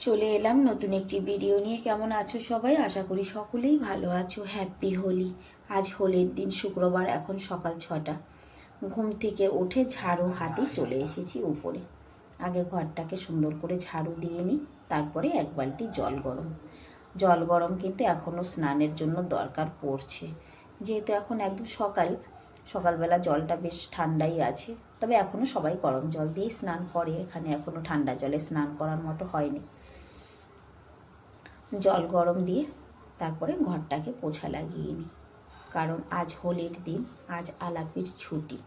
চলে এলাম নতুন একটি ভিডিও নিয়ে। কেমন আছো সবাই? আশা করি সকলেই ভালো আছো। হ্যাপি হোলি আজ হোলির দিন, শুক্রবার, এখন সকাল ছটা। ঘুম থেকে উঠে ঝাড়ু হাতে চলে এসেছি উপরে। আগে ঘরটাকে সুন্দর করে ঝাড়ু দিয়ে নিই, তারপরে এক বালতি জল গরম। জল গরম কিন্তু এখনও স্নানের জন্য দরকার পড়ছে। যেহেতু এখন একদম সকাল, সকালবেলা জলটা বেশ ঠান্ডাই আছে। তবে এখনও সবাই গরম জল দিয়েই স্নান করে। এখানে এখনও ঠান্ডা জলে স্নান করার মতো হয়নি। জল গরম দিয়ে তারপরে ঘরটাকে পোছা লাগিয়ে নিই। কারণ আজ হোলির দিন, আজ আলাপির ছুটি।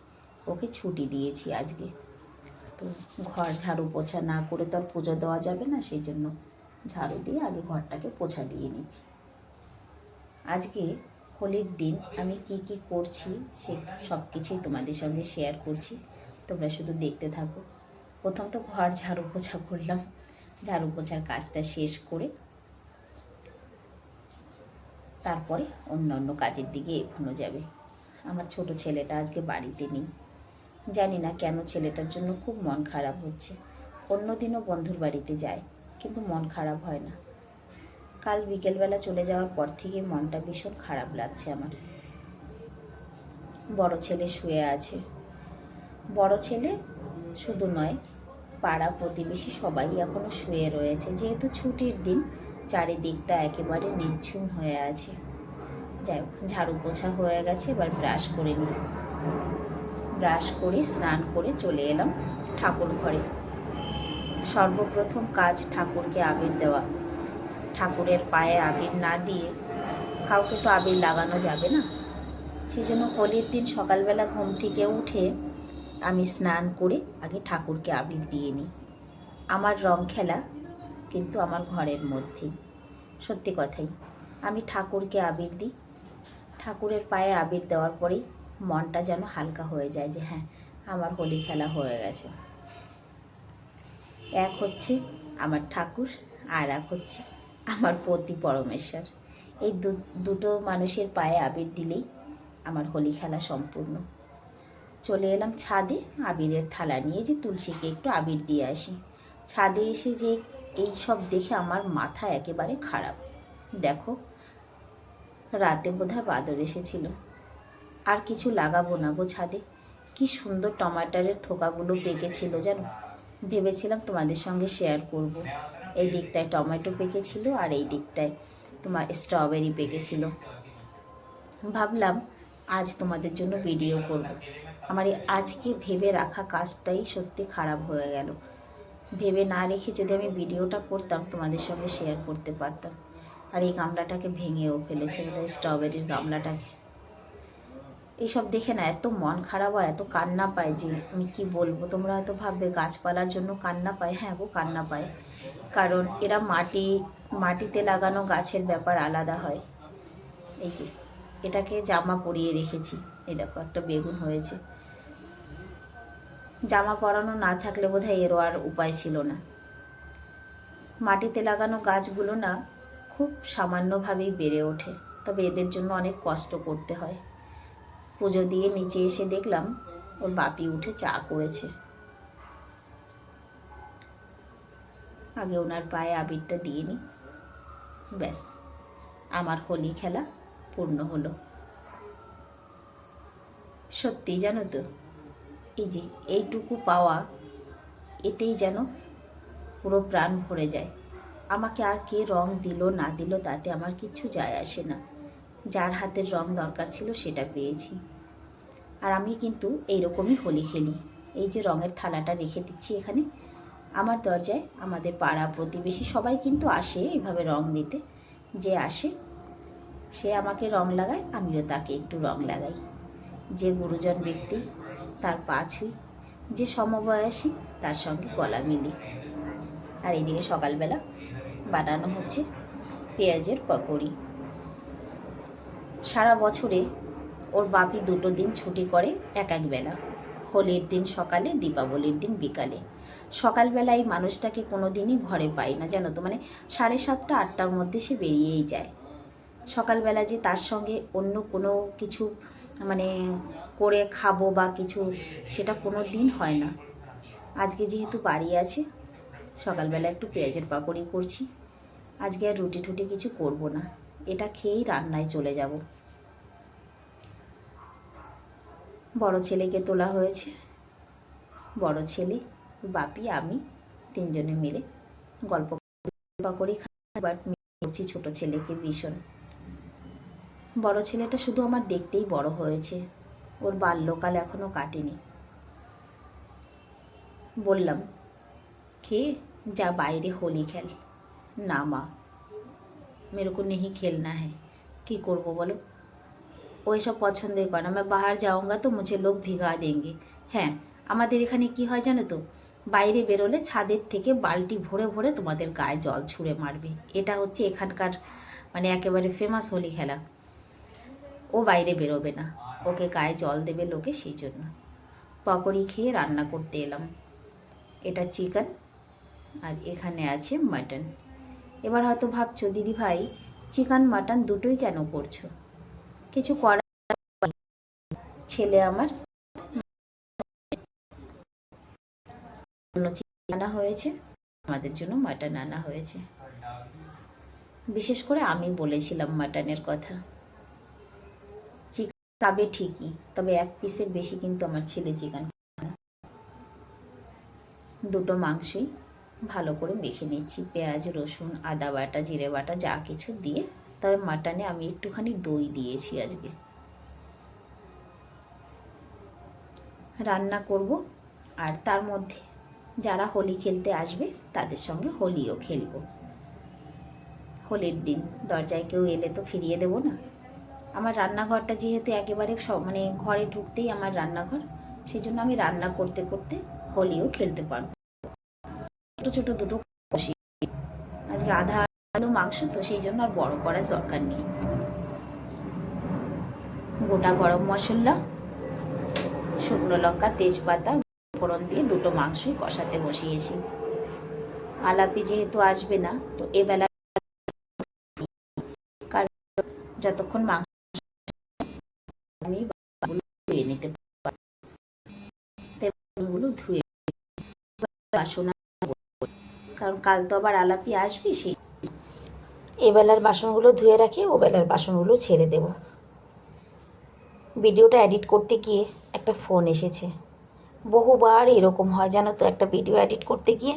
ওকে ছুটি দিয়েছি আজকে। তো ঘর ঝাড়ু পোছা না করে তো আর পুজো দেওয়া যাবে না সেই জন্য ঝাড়ু দিয়ে আগে ঘরটাকে পোছা দিয়ে নিচ্ছি। আজকে হোলির দিন আমি কি কি করছি, সে সব কিছুই তোমাদের সঙ্গে শেয়ার করছি। তোমরা শুধু দেখতে থাকো। প্রথম তো ঘর ঝাড়ু পোছা করলাম। ঝাড়ু পোছার কাজটা শেষ করে তারপরে অন্য অন্য কাজের দিকে এগোনো যাবে। আমার ছোট ছেলেটা আজকে বাড়িতে নেই। জানি না কেন ছেলেটার জন্য খুব মন খারাপ হচ্ছে। অন্য দিনও বন্ধুর বাড়িতে যায়, কিন্তু মন খারাপ হয় না। কাল বিকেলবেলা চলে যাওয়ার পর থেকে মনটা ভীষণ খারাপ লাগছে আমার। বড় ছেলে শুয়ে আছে। বড় ছেলে শুধু নয়, পাড়া প্রতিবেশী সবাই এখনও শুয়ে রয়েছে। যেহেতু ছুটির দিন চারিদিকটা একেবারে নিঝুম হয়ে আছে। যাই হোক, ঝাড়ু পোছা হয়ে গেছে, এবার ব্রাশ করে নিই। ব্রাশ করে, স্নান করে চলে এলাম ঠাকুর ঘরে। সর্বপ্রথম কাজ ঠাকুরকে আবির দেওয়া। ঠাকুরের পায়ে আবির না দিয়ে কাউকে তো আবির লাগানো যাবে না। সেই জন্য হোলির দিন সকালবেলা ঘুম থেকে উঠে আমি স্নান করে আগে ঠাকুরকে আবির দিয়ে নিই। আমার রং খেলা কিন্তু আমার ঘরের মধ্যেই সত্যি কথাই, আমি ঠাকুরকে আবির দিই। ঠাকুরের পায়ে আবির দেওয়ার পরেই মনটা যেন হালকা হয়ে যায় যে হ্যাঁ আমার হোলি খেলা হয়ে গেছে। এক হচ্ছে আমার ঠাকুর আর এক হচ্ছে আমার পতি পরমেশ্বর। এই দুটো মানুষের পায়ে আবির দিলেই আমার হোলি খেলা সম্পূর্ণ। চলে এলাম ছাদে আবিরের থালা নিয়ে যে তুলসীকে একটু আবির দিয়ে আসি। ছাদে এসে যে এই সব দেখে আমার মাথা একেবারে খারাপ। দেখো, রাতে বোধহয় বাদর এসেছিল। আর কিছু লাগাবো না গো ছাদে। কি সুন্দর টমাটারের থোকাগুলো পেকেছিল জানো? ভেবেছিলাম তোমাদের সঙ্গে শেয়ার করব। এই দিকটায় টমেটো পেকেছিল আর এই দিকটায় তোমার স্ট্রবেরি পেকেছিল। ভাবলাম আজ তোমাদের জন্য ভিডিও করব। আমার এই আজকে ভেবে রাখা কাজটাই সত্যি খারাপ হয়ে গেল। ভেবে না রেখে যদি আমি ভিডিওটা করতাম, তোমাদের সঙ্গে শেয়ার করতে পারতাম। আর এই গামলাটাকে ভেঙেও ফেলেছে বোধহয় স্ট্রবেরির গামলাটাকে। এইসব দেখে না এত মন খারাপ হয়, এত কান্না পায় যে আমি কি বলব? তোমরা হয়তো ভাববে, গাছপালার জন্য কান্না পায়। হ্যাঁ গো, কান্না পায়। কারণ এরা মাটি, মাটিতে লাগানো গাছের ব্যাপার আলাদা হয়। এই যে, এটাকে জামা পরিয়ে রেখেছি। এই দেখো, একটা বেগুন হয়েছে। জামা পরানো না থাকলে বোধহয় এরও আর উপায় ছিল না। মাটিতে লাগানো গাছগুলো না খুব সামান্যভাবেই বেড়ে ওঠে, তবে এদের জন্য অনেক কষ্ট করতে হয়। পুজো দিয়ে নিচে এসে দেখলাম ওর বাপি উঠে চা করেছে। আগে ওনার পায়ে আবিরটা দিয়ে নি। ব্যাস, আমার হোলি খেলা পূর্ণ হলো। সত্যি জানো তো এই যে, এইটুকু পাওয়া, এতেই যেন পুরো প্রাণ ভরে যায়। আমাকে আর কে রং দিল, না দিল, তাতে আমার কিছু যায় আসে না। যার হাতের রং দরকার ছিল সেটা পেয়েছি। আর আমি কিন্তু এইরকমই হোলি খেলি। এই যে রঙের থালাটা রেখে দিচ্ছি এখানে, আমার দরজায় আমাদের পাড়া প্রতিবেশী সবাই কিন্তু আসে এইভাবে রং দিতে। যে আসে, সে আমাকে রং লাগায়, আমিও তাকে একটু রং লাগাই। যে গুরুজন ব্যক্তি তার পা ছুঁই। যে সমবয়সী, তার সঙ্গে গলা মিলি। আর এইদিকে সকালবেলা বানানো হচ্ছে পেঁয়াজের পকোড়ি। সারা বছরে ওর বাপি দুটো দিন ছুটি করে এক এক বেলা। হোলির দিন সকালে, দীপাবলির দিন বিকালে। সকালবেলা এই মানুষটাকে কোনো দিনই ঘরে পাই না, জানো তো? মানে সাড়ে সাতটা, আটটার মধ্যে সে বেরিয়েই যায়। সকালবেলা যে তার সঙ্গে অন্য কোনো কিছু মানে করে খাব বা কিছু, সেটা কোনো দিন হয় না। আজকে যেহেতু বাড়ি আছে, সকালবেলা একটু পেঁয়াজের পাকড়ি করছি। আজকে আর রুটি টুটি কিছু করব না। এটা খেয়েই রান্নায় চলে যাব। বড় ছেলেকে তোলা হয়েছে। বড় ছেলে, বাপি, আমি তিনজনে মিলে গল্প পাকড়ি খাই বাট করছি, ছোট ছেলেকে ভীষণ। বড় ছেলেটা শুধু আমার দেখতেই বড় হয়েছে ওর বাল্যকাল এখনো কাটেনি বললাম খেয়ে যা বাইরে হোলি খেল না মা मेरे को नहीं खेलना है কি করব বলো ওই সব পছন্দই করে না আমি বাহার যাওঙ্গা তো মুঝে লোক ভিগা দেঙ্গে হ্যাঁ আমাদের এখানে কি হয় জানো তো বাইরে বেরোলে ছাদের থেকে বালতি ভরে ভরে তোমাদের গায়ে জল ছুঁড়ে মারবে এটা হচ্ছে এখানকার মানে একেবারে ফেমাস হোলি খেলা ও বাইরে বেরোবে না। ওকে গায়ে জল দেবে লোকে সেই জন্য। পকোড়ি খেয়ে রান্না করতে এলাম। এটা চিকেন আর এখানে আছে মাটন। এবার হয়তো ভাবছ, দিদি ভাই, চিকেন, মাটন দুটোই কেন করছ? কিছু করার ছেলে আমার আনা হয়েছে। আমাদের জন্য মাটন আনা হয়েছে। বিশেষ করে আমি বলেছিলাম মাটনের কথা। খাবে ঠিকই, তবে এক পিসের বেশি কিন্তু আমার ছেলে চিকেন দুটো মাংসই ভালো করে মেখে নিচ্ছি। পেঁয়াজ, রসুন, আদা বাটা, জিরে বাটা, যা কিছু দিয়ে। তবে মাটনে আমি একটুখানি দই দিয়েছি আজকে। রান্না করব আর তার মধ্যে যারা হোলি খেলতে আসবে তাদের সঙ্গে হোলিও খেলব। হোলির দিন, দরজায় কেউ এলে তো ফিরিয়ে দেবো না। আমার রান্নাঘরটা যেহেতু একেবারে সব মানে ঘরে ঢুকতেই আমার রান্নাঘর সেই জন্য আমি রান্না করতে করতে হোলিও খেলতে পারব। ছোটো ছোটো দুটো কষি। আজকে আধা আলু মাংস, তো সেই জন্য আর বড় করার দরকার নেই। গোটা গরম মশলা, শুকনো লঙ্কা, তেজপাতা, ফোড়ন দিয়ে দুটো মাংসই কষাতে বসিয়েছি। আলাপি যেহেতু আসবে না, তো এবেলা কারণ যতক্ষণ মাংস আমি বাকিগুলো ধুয়ে নিতে পারি তাই বাসনগুলো ধুয়ে বাসন কারণ কাল তো আবার আলাপি আসবি সেই। এবেলার বাসনগুলো ধুয়ে রাখি বেলার বাসনগুলো ছেড়ে দেব। ভিডিওটা এডিট করতে গিয়ে একটা ফোন এসেছে। বহুবার এরকম হয় জানো তো, একটা ভিডিও এডিট করতে গিয়ে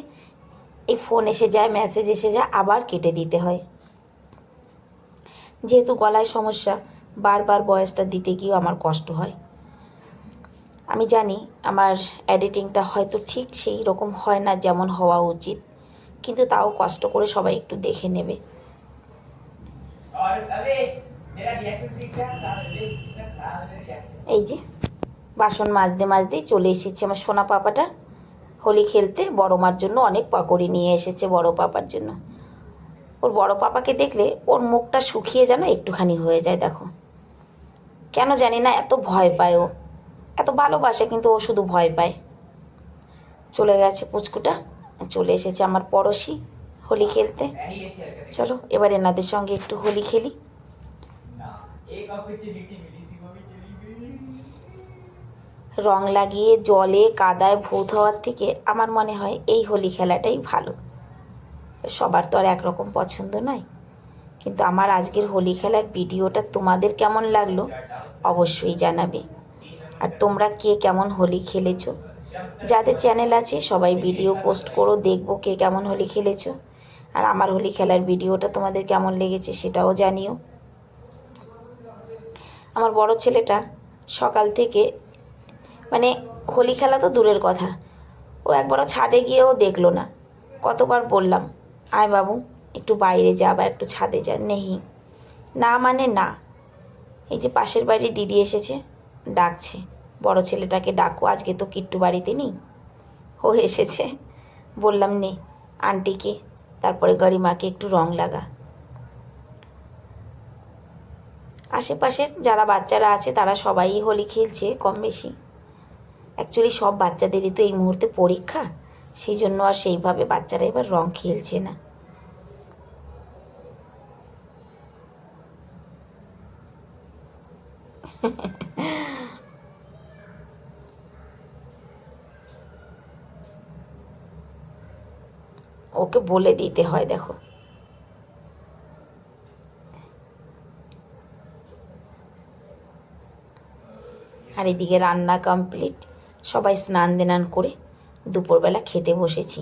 এই ফোন এসে যায়, মেসেজ এসে যায়, আবার কেটে দিতে হয়। যেহেতু গলায় সমস্যা, বারবার বয়সটা দিতে গিয়েও আমার কষ্ট হয়। আমি জানি আমার এডিটিংটা হয়তো ঠিক সেই রকম হয় না যেমন হওয়া উচিত কিন্তু তাও কষ্ট করে সবাই একটু দেখে নেবে। এই যে বাসন মাজতে মাজতেই চলে এসেছে আমার সোনা পাপাটা। হোলি খেলতে বড় মার জন্য অনেক পাকড়ি নিয়ে এসেছে বড় পাপার জন্য। ওর বড় পাপাকে দেখলে ওর মুখটা শুকিয়ে যেন একটুখানি হয়ে যায় দেখো। কেন জানি না এত ভয় পায় ও। এত ভালোবাসে, কিন্তু ও শুধু ভয় পায়। চলে গেছে পুচকুটা, চলে এসেছে আমার পড়শি হোলি খেলতে। চলো, এবার এনাদের সঙ্গে একটু হোলি খেলি। রং লাগিয়ে, জলে, কাদায়, ভূত হওয়ার থেকে আমার মনে হয় এই হোলি খেলাটাই ভালো। সবার তো আর একরকম পছন্দ নয়। কিন্তু আমার আজকের হোলি খেলার ভিডিওটা তোমাদের কেমন লাগল, অবশ্যই জানাবে। আর তোমরা কে কেমন হোলি খেলেছো? যাদের চ্যানেল আছে, সবাই ভিডিও পোস্ট করো, দেখব কে কেমন হোলি খেলেছো। আর আমার হোলি খেলার ভিডিওটা তোমাদের কেমন লেগেছে সেটাও জানিও। আমার বড় ছেলেটা সকাল থেকে মানে হোলি খেলা তো দূরের কথা। ও একবারও ছাদে গিয়েও দেখল না। কতবার বললাম, আয় বাবু, একটু বাইরে যা বা একটু ছাদে যা। নেহি। না মানে না। এই যে পাশের বাড়ির দিদি এসেছে। ডাকছে। বড় ছেলেটাকে ডাকো, আজকে তো কিট্টু বাড়িতে নেই। ও এসেছে। বললাম, নে, আন্টিকে, তারপরে গরিমাকে একটু রং লাগা। আশেপাশের যারা বাচ্চারা আছে, তারা সবাই হোলি খেলছে, কম বেশি। অ্যাকচুয়ালি সব বাচ্চাদেরই তো এই মুহূর্তে পরীক্ষা। সেই জন্য আর সেইভাবে বাচ্চারা এবার রং খেলছে না আমাকে বলে দিতে হয়, দেখো। আর এদিকে রান্না কমপ্লিট সবাই স্নান দেনান করে দুপুরবেলা খেতে বসেছি।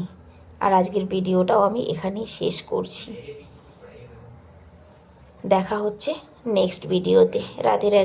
আর আজকের ভিডিওটাও আমি এখানেই শেষ করছি। দেখা হচ্ছে নেক্সট ভিডিওতে। রাধে রাধে।